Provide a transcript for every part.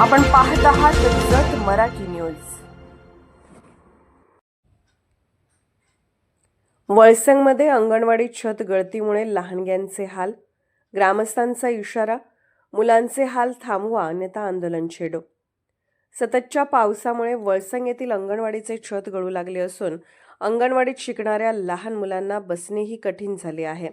आपण पाहत आहात जत मराठी न्यूज. वळसंगमध्ये अंगणवाडी छत गळतीमुळे लहानग्यांचे हाल ग्रामस्थांचा इशारा मुलांचे हाल थांबवा अन्यथा आंदोलन छेडो. सततच्या पावसामुळे वळसंग येथील अंगणवाडीचे छत गळू लागले असून अंगणवाडीत शिकणाऱ्या लहान मुलांना बसणेही कठीण झाले आहे.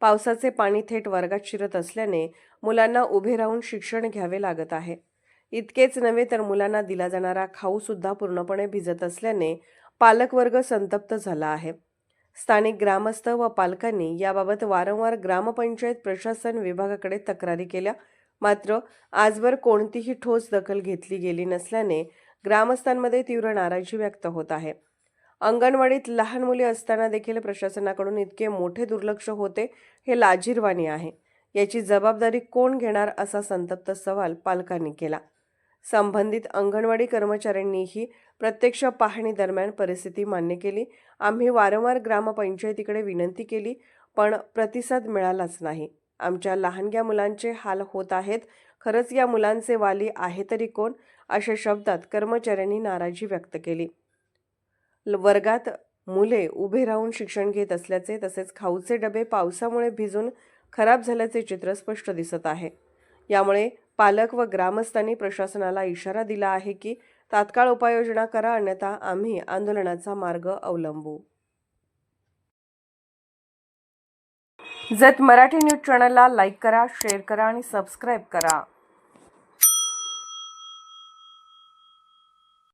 पावसाचे पाणी थेट वर्गात शिरत असल्याने मुलांना उभे राहून शिक्षण घ्यावे लागत आहे. इतकेच नव्हे तर मुलांना दिला जाणारा खाऊसुद्धा पूर्णपणे भिजत असल्याने पालकवर्ग संतप्त झाला आहे. स्थानिक ग्रामस्थ व पालकांनी याबाबत वारंवार ग्रामपंचायत प्रशासन विभागाकडे तक्रारी केल्या. मात्र आजवर कोणतीही ठोस दखल घेतली गेली नसल्याने ग्रामस्थांमध्ये तीव्र नाराजी व्यक्त होत आहे. अंगणवाडीत लहान मुले असताना देखील प्रशासनाकडून इतके मोठे दुर्लक्ष होते हे लाजीरवाणी आहे. याची जबाबदारी कोण घेणार असा संतप्त सवाल पालकांनी केला. संबंधित अंगणवाडी कर्मचाऱ्यांनीही प्रत्यक्ष पाहणी दरम्यान परिस्थिती मान्य केली. आम्ही वारंवार ग्रामपंचायतीकडे विनंती केली पण प्रतिसाद मिळालाच नाही. आमच्या लहानग्या मुलांचे हाल होत आहेत. खरंच या मुलांचे वाली आहे तरी कोण? अशा शब्दात कर्मचाऱ्यांनी नाराजी व्यक्त केली. वर्गात मुले उभे राहून शिक्षण घेत असल्याचे तसेच खाऊचे डबे पावसामुळे भिजून खराब झाल्याचे चित्र स्पष्ट दिसत आहे. यामुळे पालक व ग्रामस्थांनी प्रशासनाला इशारा दिला आहे की तात्काळ उपाययोजना करा अन्यथा आम्ही आंदोलनाचा मार्ग अवलंबू. जत मराठी न्यूज चॅनलला लाईक करा शेअर करा आणि सबस्क्राईब करा.